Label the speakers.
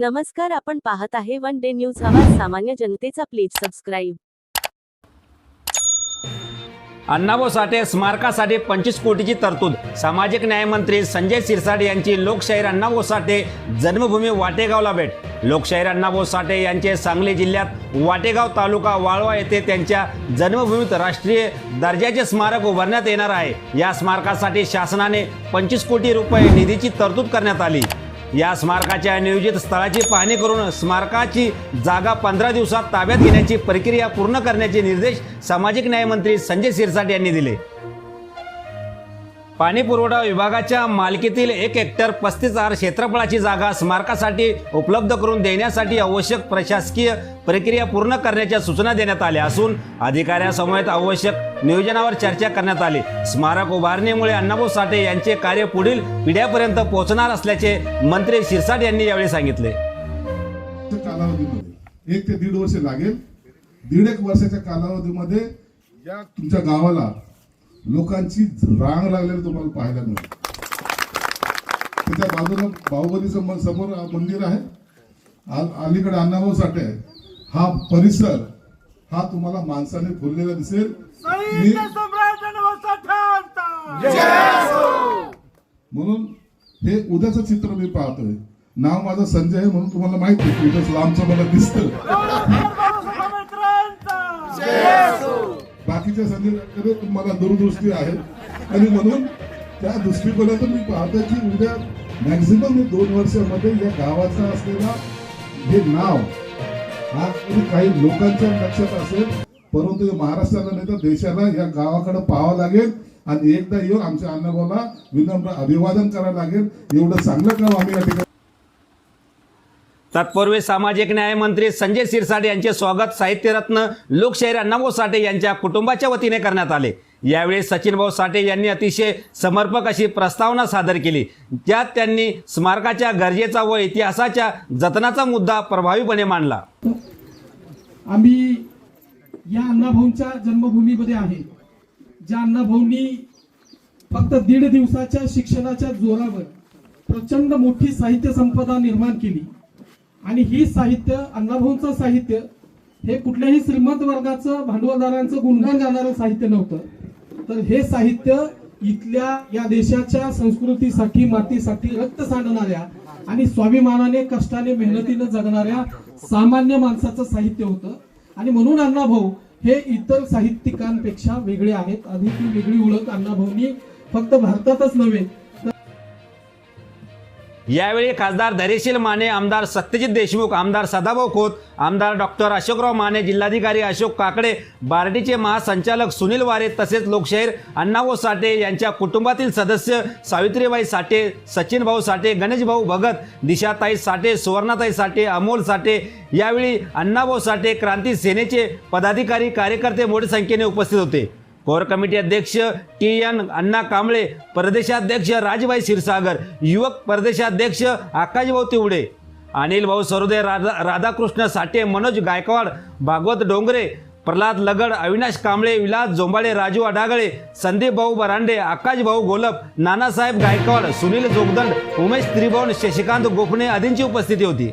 Speaker 1: नमस्कार आपण पाहत आहे वन डे न्यूज. आवाज सामान्य जनतेचा प्लीज सबस्क्राईब.
Speaker 2: अण्णाभाऊ साठे स्मारकासाठी पंचवीस कोटीची तरतूद. सामाजिक न्यायमंत्री संजय सिरसाट यांची लोकशाहीर अण्णाभाऊ साठे जन्मभूमी वाटेगावला भेट. लोकशाहीर अण्णाभाऊ साठे यांचे सांगली जिल्ह्यात वाटेगाव तालुका वाळवा येथे त्यांच्या जन्मभूमीत राष्ट्रीय दर्जाचे स्मारक उभारण्यात येणार आहे. या स्मारकासाठी शासनाने पंचवीस कोटी रुपये निधीची तरतूद करण्यात आली. या स्मारकाच्या नियोजित स्थळाची पाहणी करून स्मारकाची जागा पंधरा दिवसात ताब्यात घेण्याची प्रक्रिया पूर्ण करण्याचे निर्देश सामाजिक न्यायमंत्री संजय सिरसाट यांनी दिले. पाणी पुरवठा विभागाच्या मालकीतील एक हेक्टर पस्तीस हजार क्षेत्रफळाची जागा स्मारकासाठी उपलब्ध करून देण्यासाठी आवश्यक प्रशासकीय प्रक्रिया पूर्ण करण्याच्या सूचना देण्यात आल्या असून अधिकाऱ्यांसमवेत आवश्यक नियोजनावर चर्चा करण्यात आली. स्मारक उभारणीमुळे अण्णाभाऊ साठे यांचे कार्य पुढील पिढ्यापर्यंत पोहोचणार असल्याचे मंत्री शिरसाट यांनी यावेळी सांगितले.
Speaker 3: एक ते दीड वर्ष लागेल. दीड एक वर्षाच्या कालावधीमध्ये या तुमच्या गावाला लोकांची रांग लागलेली तुम्हाला पाहायला मिळेल. त्याच्या बाजूला बाहुबलीचं म- समोर मंदिर आहे. अलीकडे अण्णाभाऊ साठे आहे. हा परिसर हा तुम्हाला माणसाने फुललेला दिसेल. म्हणून हे उद्याचं चित्र मी पाहतोय. नाव माझं संजय आहे म्हणून तुम्हाला माहिती आहे की लांबचं मला दिसतं. बाकीच्या संजयकडे मला दूरदृष्टी आहे. आणि म्हणून त्या दृष्टिकोनातून मी पाहतो की उद्या मॅक्झिमम दोन वर्षामध्ये या गावाचा असलेला हे नाव हा काही लोकांच्या लक्षात असेल. परंतु महाराष्ट्राला नाही तर देशाला या गावाकडे पाहावं लागेल. आणि एकदा येऊन आमच्या अण्णाभाऊला विनम्र अभिवादन करावं लागेल. एवढं चांगलं काम आम्ही या ठिकाणी
Speaker 2: तत्पूर्वी सामाजिक न्याय मंत्री संजय सिरसाटे यांचे स्वागत साहित्यरत्न लोकशाहीर अण्णाभाऊ साठे यांच्या कुटुंबाच्या वतीने करण्यात आले. यावेळी सचिनभाऊ साठे यांनी अतिशय समर्पक अशी प्रस्तावना सादर केली. त्यात त्यांनी स्मारकाच्या गरजेचा व इतिहासाच्या जतनाचा मुद्दा प्रभावीपणे मांडला.
Speaker 4: आम्ही या अण्णाभाऊंच्या जन्मभूमीमध्ये आहे. ज्या अण्णाभाऊंनी फक्त दीड दिवसाच्या शिक्षणाच्या जोरावर प्रचंड मोठी साहित्य संपदा निर्माण केली. आणि ही साहित्य अण्णाभाऊंचं साहित्य हे कुठल्याही श्रीमंत वर्गाचं भांडवलदारांचं गुणगान गाणारं साहित्य नव्हतं. तर हे साहित्य इथल्या या देशाच्या संस्कृतीसाठी मातीसाठी रक्त सांडणाऱ्या आणि स्वाभिमानाने कष्टाने मेहनतीने जगणाऱ्या सामान्य माणसाचं साहित्य होतं. आणि म्हणून अण्णाभाऊ हे इतर साहित्यिकांपेक्षा वेगळे आहेत. अधिक वेगळी ओळख अण्णाभाऊंनी फक्त भारतातच नव्हे
Speaker 2: यावेळी खासदार धैर्यशील माने आमदार सत्यजित देशमुख आमदार सदाभाऊ खोत आमदार डॉक्टर अशोकराव माने जिल्हाधिकारी अशोक काकडे बार्टीचे महासंचालक सुनील वारे तसेच लोकशाहीर अण्णाभाऊ साठे यांच्या कुटुंबातील सदस्य सावित्रीबाई साठे सचिन भाऊ साठे गणेशभाऊ भगत दिशाताई साठे सुवर्णाताई साठे अमोल साठे यावेळी अण्णाभाऊ साठे क्रांती सेनेचे पदाधिकारी कार्यकर्ते मोठ्या संख्येने उपस्थित होते. कोर कमिटी अध्यक्ष टी एन अण्णा कांबळे प्रदेशाध्यक्ष राजभाई क्षीरसागर युवक प्रदेशाध्यक्ष आकाशभाऊ तिवडे अनिल भाऊ सरोदे राधा राधाकृष्ण साठे मनोज गायकवाड भागवत डोंगरे प्रल्हाद लगड अविनाश कांबळे विलास जोंबाळे राजू अडागळे संदीप भाऊ बरांडे आकाश भाऊ गोलप नानासाहेब गायकवाड सुनील जोगदंड उमेश त्रिभुवन शशिकांत गोखणे आदींची उपस्थिती होती.